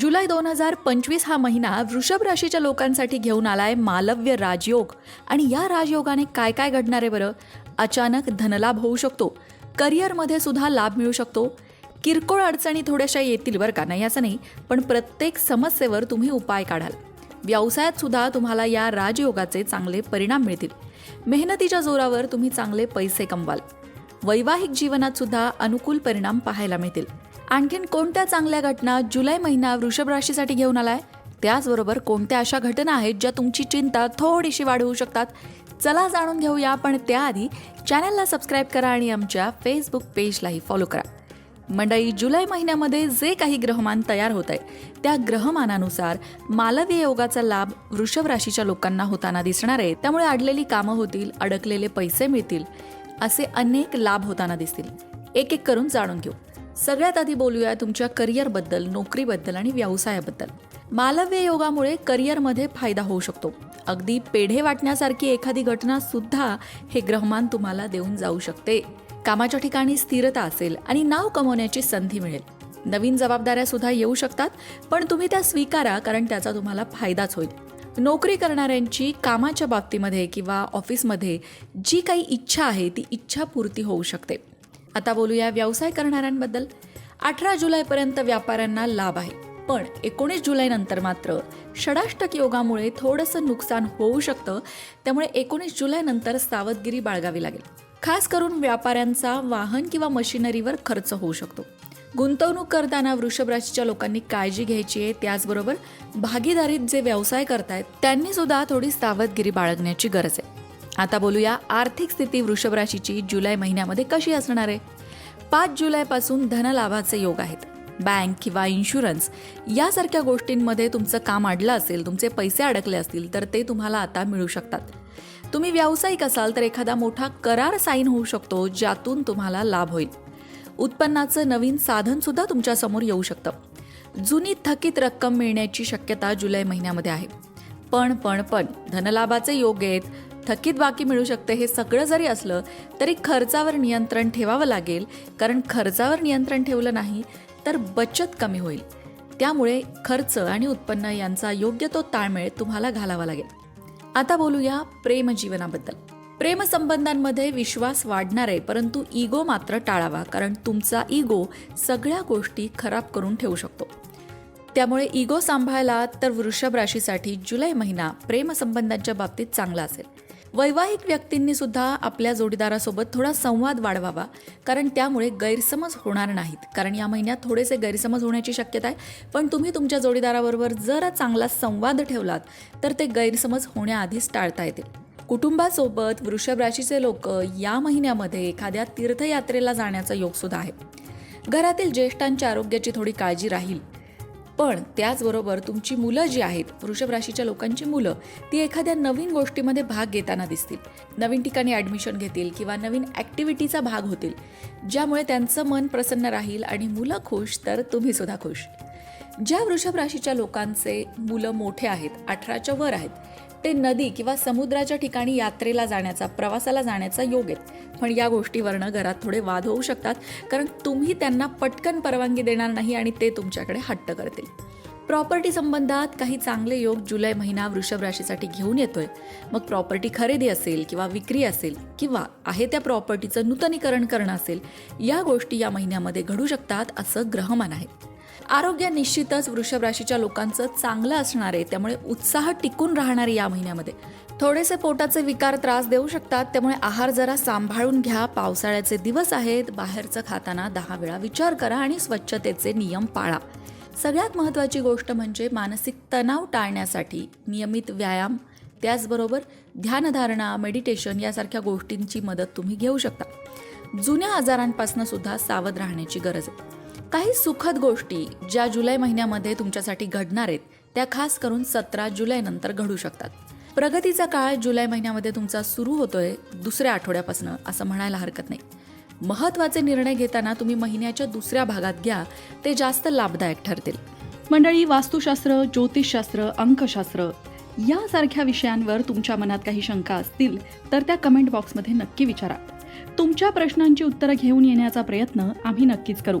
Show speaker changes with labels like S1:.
S1: जुलै दोन हजार पंचवीस हा महिना वृषभ राशीच्या लोकांसाठी घेऊन आलाय मालव्य राजयोग. आणि या राजयोगाने काय काय घडणार आहे बरं? अचानक धनलाभ होऊ शकतो. करिअरमध्ये सुद्धा लाभ मिळू शकतो. किरकोळ अडचणी थोड्याशा येतील बरं का? नाही असं नाही. पण प्रत्येक समस्येवर तुम्ही उपाय काढाल. व्यवसायात सुद्धा तुम्हाला या राजयोगाचे चांगले परिणाम मिळतील. मेहनतीच्या जोरावर तुम्ही चांगले पैसे कमवाल. वैवाहिक जीवनात सुद्धा अनुकूल परिणाम पाहायला मिळतील. आणखीन कोणत्या चांगल्या घटना जुलै महिना वृषभ राशीसाठी घेऊन आलाय? त्याचबरोबर कोणत्या अशा घटना आहेत ज्या तुमची चिंता थोडीशी वाढवू शकतात? चला जाणून घेऊया पण त्याआधी चॅनलला सबस्क्राईब करा आणि आमच्या फेसबुक पेजलाही फॉलो करा. मंडळी जुलै महिन्यामध्ये जे काही ग्रहमान तयार होत आहे त्या ग्रहमानानुसार मालवीय योगाचा लाभ वृषभ राशीच्या लोकांना होताना दिसणार आहे. त्यामुळे अडलेली कामं होतील अडकलेले पैसे मिळतील असे अनेक लाभ होताना दिसतील. एक एक करून जाणून घेऊ. सगळ्यात आधी बोलूया तुमच्या करिअरबद्दल नोकरीबद्दल आणि व्यवसायाबद्दल. मालव्य योगामुळे करिअरमध्ये फायदा होऊ शकतो. अगदी पेढे वाटण्यासारखी एखादी घटना सुद्धा हे ग्रहमान तुम्हाला देऊन जाऊ शकते. कामाच्या ठिकाणी स्थिरता असेल आणि नाव कमवण्याची संधी मिळेल. नवीन जबाबदाऱ्या सुद्धा येऊ शकतात पण तुम्ही त्या स्वीकारा कारण त्याचा तुम्हाला फायदाच होईल. नोकरी करणाऱ्यांची कामाच्या बाबतीमध्ये किंवा ऑफिसमध्ये जी काही इच्छा आहे ती इच्छा पूर्ती होऊ शकते. आता बोलूया व्यवसाय करणाऱ्यांबद्दल. अठरा जुलैपर्यंत व्यापाऱ्यांना लाभ आहे. पण एकोणीस जुलैनंतर मात्र षडाष्टक योगामुळे थोडंसं नुकसान होऊ शकतं. त्यामुळे एकोणीस जुलैनंतर सावधगिरी बाळगावी लागेल. खास करून व्यापाऱ्यांचा वाहन किंवा मशिनरीवर खर्च होऊ शकतो. गुंतवणूक करताना वृषभ राशीच्या लोकांनी काळजी घ्यायची आहे. त्याचबरोबर भागीदारीत जे व्यवसाय करतायत त्यांनी सुद्धा थोडी सावधगिरी बाळगण्याची गरज आहे. आता बोलूया आर्थिक स्थिती वृषभ राशीची जुलै महिन्यामध्ये कशी असणार आहे? पाच जुलैपासून धनलाभाचे योग आहेत. बँक किंवा इन्शुरन्स यासारख्या गोष्टींमध्ये तुमचं काम अडलं असेल तुमचे पैसे अडकले असतील तर ते तुम्हाला आता मिळू शकतात. तुम्ही व्यावसायिक असाल तर एखादा मोठा करार साईन होऊ शकतो ज्यातून तुम्हाला लाभ होईल. उत्पन्नाचं नवीन साधन सुद्धा तुमच्यासमोर येऊ शकतं. जुनी थकीत रक्कम मिळण्याची शक्यता जुलै महिन्यामध्ये आहे. पण पण पण धनलाभाचे योग आहेत. थकीत बाकी मिळू शकते हे सगळं जरी असलं तरी खर्चावर नियंत्रण ठेवावं लागेल. कारण खर्चावर नियंत्रण ठेवलं नाही तर बचत कमी होईल. त्यामुळे खर्च आणि उत्पन्न यांचा योग्य तो ताळमेळ तुम्हाला घालावा लागेल. आता बोलूया प्रेमजीवनाबद्दल प्रेमसंबंधांमध्ये विश्वास वाढणार आहे परंतु इगो मात्र टाळावा कारण तुमचा इगो सगळ्या गोष्टी खराब करून ठेवू शकतो. त्यामुळे इगो सांभाळला तर वृषभ राशीसाठी जुलै महिना प्रेमसंबंधांच्या बाबतीत चांगला असेल. वैवाहिक व्यक्तींनी सुद्धा आपल्या जोडीदारासोबत थोडा संवाद वाढवावा कारण त्यामुळे गैरसमज होणार नाहीत. कारण या महिन्यात थोडेसे गैरसमज होण्याची शक्यता आहे. पण तुम्ही तुमच्या जोडीदाराबरोबर जरा चांगला संवाद ठेवलात तर ते गैरसमज होण्याआधीच टाळता येतील. कुटुंबासोबत वृषभ राशीचे लोक या महिन्यामध्ये एखाद्या तीर्थयात्रेला जाण्याचा योगसुद्धा आहे. घरातील ज्येष्ठांच्या आरोग्याची थोडी काळजी राहील. पण त्याचबरोबर तुमची मुलं जी आहेत वृषभ राशीच्या लोकांची मुलं ती एखाद्या नवीन गोष्टीमध्ये भाग घेताना दिसतील. नवीन ठिकाणी ॲडमिशन घेतील किंवा नवीन ॲक्टिव्हिटीचा भाग होतील ज्यामुळे त्यांचं मन प्रसन्न राहील आणि मुलं खुश तर तुम्ही सुद्धा खुश. ज्या वृषभ राशीच्या लोकांचे मुलं मोठे आहेत अठराच्या वर आहेत ते नदी किंवा समुद्राच्या ठिकाणी यात्रेला जाण्याचा प्रवासाला जाण्याचा योग आहेत. पण या गोष्टीवरनं घरात थोडे वाद होऊ शकतात कारण तुम्ही त्यांना पटकन परवानगी देणार नाही आणि ते तुमच्याकडे हट्ट करतील. प्रॉपर्टी संबंधात काही चांगले योग जुलै महिना वृषभ राशीसाठी घेऊन येतोय. मग प्रॉपर्टी खरेदी असेल किंवा विक्री असेल किंवा आहे त्या प्रॉपर्टीचं नूतनीकरण करणं असेल या गोष्टी या महिन्यामध्ये घडू शकतात असं ग्रहमान आहे. आरोग्य निश्चितच वृषभ राशीच्या लोकांचं चांगलं असणार आहे. त्यामुळे उत्साह टिकून राहणार या महिन्यामध्ये. थोडेसे पोटाचे विकार त्रास देऊ शकतात. त्यामुळे आहार जरा सांभाळून घ्या. पावसाळ्याचे दिवस आहेत. बाहेरचं खाताना दहा वेळा विचार करा आणि स्वच्छतेचे नियम पाळा. सगळ्यात महत्त्वाची गोष्ट म्हणजे मानसिक तणाव टाळण्यासाठी नियमित व्यायाम. त्याचबरोबर ध्यानधारणा मेडिटेशन यासारख्या गोष्टींची मदत तुम्ही घेऊ शकता. जुन्या आजारांपासून सुद्धा सावध राहण्याची गरज आहे. काही सुखद गोष्टी ज्या जुलै महिन्यामध्ये तुमच्यासाठी घडणार आहेत त्या खास करून सतरा जुलैनंतर घडू शकतात. प्रगतीचा काळ जुलै महिन्यामध्ये तुमचा सुरू होतोय दुसऱ्या आठवड्यापासून असं म्हणायला हरकत नाही. महत्त्वाचे निर्णय घेताना तुम्ही महिन्याच्या दुसऱ्या भागात घ्या ते जास्त लाभदायक ठरतील.
S2: मंडळी वास्तुशास्त्र ज्योतिषशास्त्र अंकशास्त्र यासारख्या विषयांवर तुमच्या मनात काही शंका असतील तर त्या कमेंट बॉक्समध्ये नक्की विचारा. तुमच्या प्रश्नांची उत्तरं घेऊन येण्याचा प्रयत्न आम्ही नक्कीच करू.